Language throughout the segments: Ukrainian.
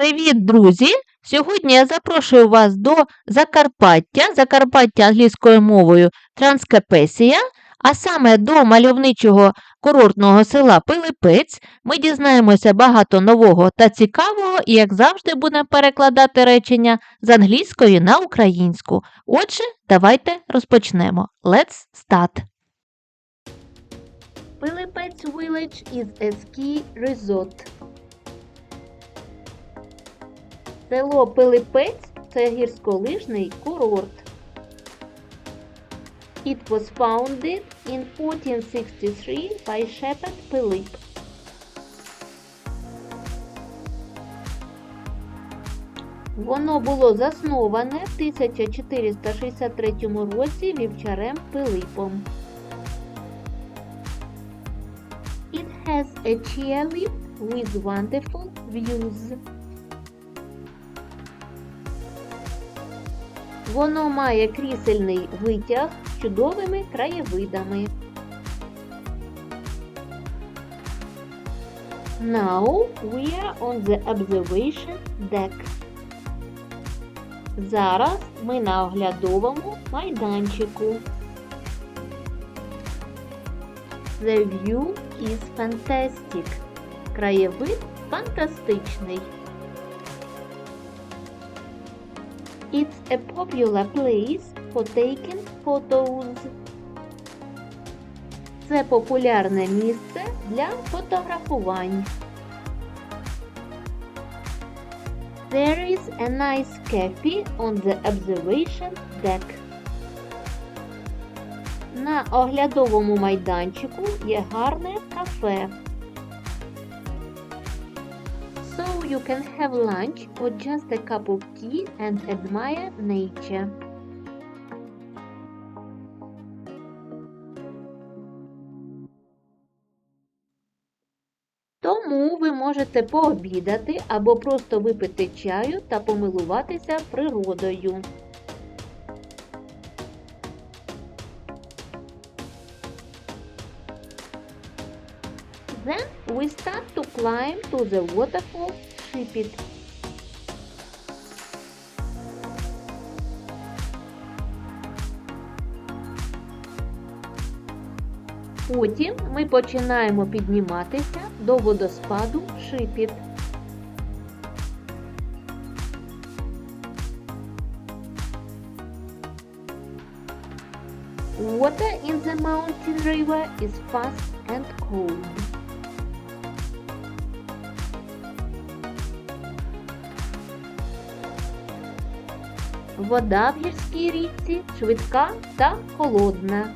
Привіт, друзі! Сьогодні я запрошую вас до Закарпаття, Закарпаття англійською мовою Транскепесія, а саме до мальовничого курортного села Пилипець. Ми дізнаємося багато нового та цікавого і, як завжди, будемо перекладати речення з англійської на українську. Отже, давайте розпочнемо. Let's start! Пилипець Village is a ski resort. Село Пилипець це гірськолижний курорт. It was founded in 1463 by Shepherd Philip. Воно було засноване в 1463 році вівчарем Пилипом. It has a chairlift with wonderful views. Воно має крісельний витяг з чудовими краєвидами. Now we are on the observation deck. Зараз ми на оглядовому майданчику. The view is fantastic. Краєвид фантастичний. It's a popular place for taking photos. Це популярне місце для фотографувань. There is a nice cafe on the observation deck. На оглядовому майданчику є гарне кафе. You can have lunch or just a cup of tea and admire nature. Тому ви можете пообідати або просто випити чаю та помилуватися природою. Then we start to climb to the waterfall Shipit. Потім ми починаємо підніматися до водоспаду Шипіт. Water in the mountain river is fast and cold. Вода в гірській річці швидка та холодна.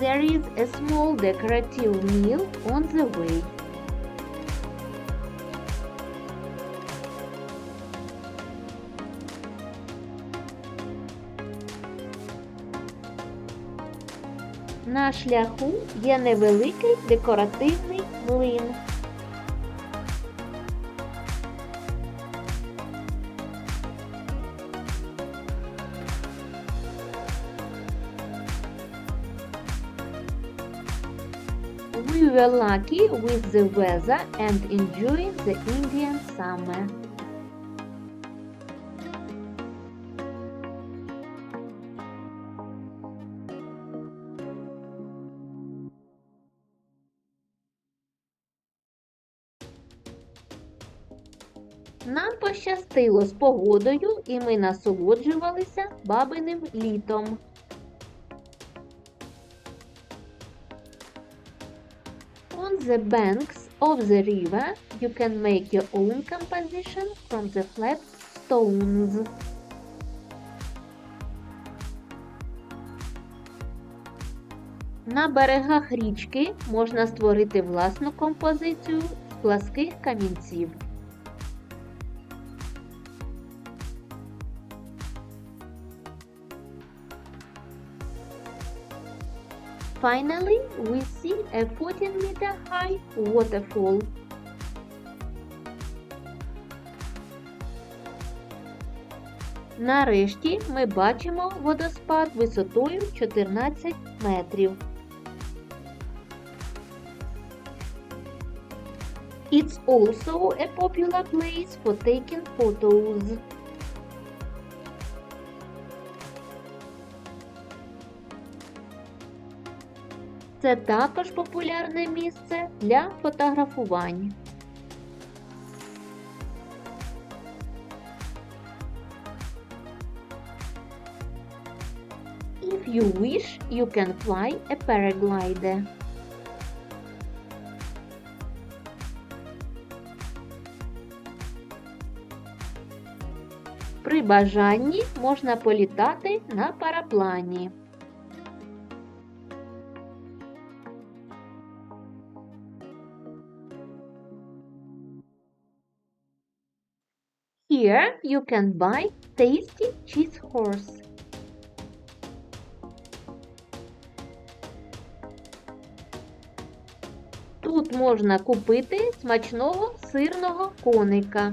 There is a small decorative mill on the way. На шляху є невеликий декоративний млин. We were lucky with the weather and enjoying the Indian summer. Нам пощастило з погодою, і ми насолоджувалися бабиним літом. The banks of the river, you can make your own composition from the flat stones. На берегах річки можна створити власну композицію з пласких камінців. Finally, we see a 14 meter high waterfall. Нарешті ми бачимо водоспад висотою 14 метрів. It's also a popular place for taking photos. Це також популярне місце для фотографувань. If you wish, you can fly a paraglider. При бажанні можна політати на параплані. Here you can buy tasty cheese horse. Тут можна купити смачного сирного коника.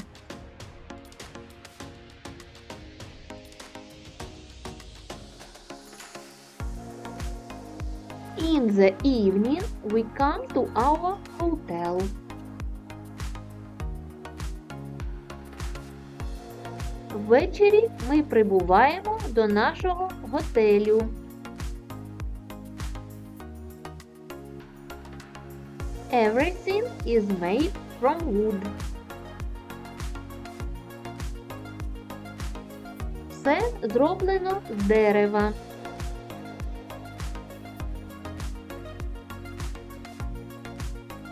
In the evening we come to our hotel. Ввечері ми прибуваємо до нашого готелю. Everything is made from wood. Все зроблено з дерева.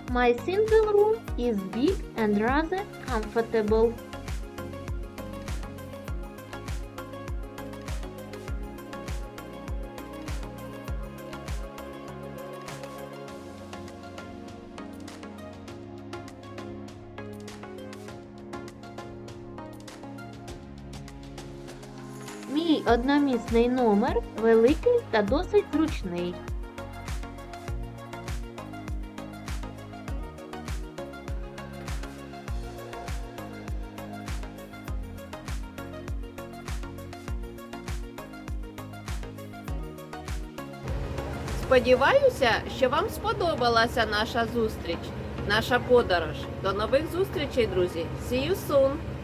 My single room is big and rather comfortable. Мій одномісний номер великий та досить зручний. Сподіваюся, що вам сподобалася наша зустріч, наша подорож. До нових зустрічей, друзі! See you soon!